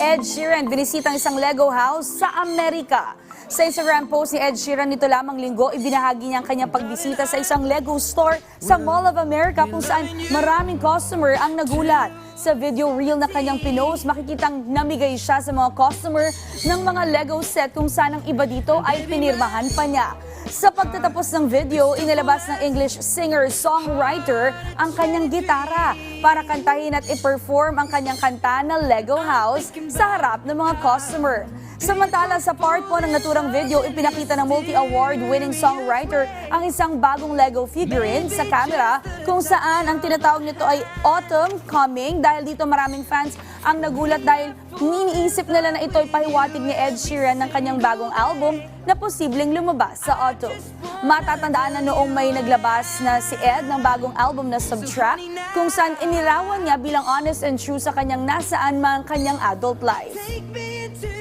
Ed Sheeran binisita ang isang Lego house sa Amerika. Sa Instagram post ni Ed Sheeran nito lamang linggo, ibinahagi niya ang kanyang pagbisita sa isang Lego store sa Mall of America kung saan maraming customer ang nagulat. Sa video reel na kanyang pinost, makikitang namigay siya sa mga customer ng mga Lego set kung saan ang iba dito ay pinirmahan pa niya. Sa pagtatapos ng video, inilabas ng English singer-songwriter ang kanyang gitara para kantahin at i-perform ang kanyang kanta na Lego House sa harap ng mga customer. Samantala sa part po ng naturang video, ipinakita ng multi-award winning songwriter ang isang bagong Lego figurine sa camera kung saan ang tinatawag nito ay Autumn Coming dahil dito maraming fans ang nagulat dahil iniisip nila na ito ay pahiwatig ni Ed Sheeran ng kanyang bagong album na posibleng lumabas sa autumn. Matatandaan na noong may naglabas na si Ed ng bagong album na Subtract kung saan inirawan niya bilang honest and true sa kanyang nasaan man kanyang adult life.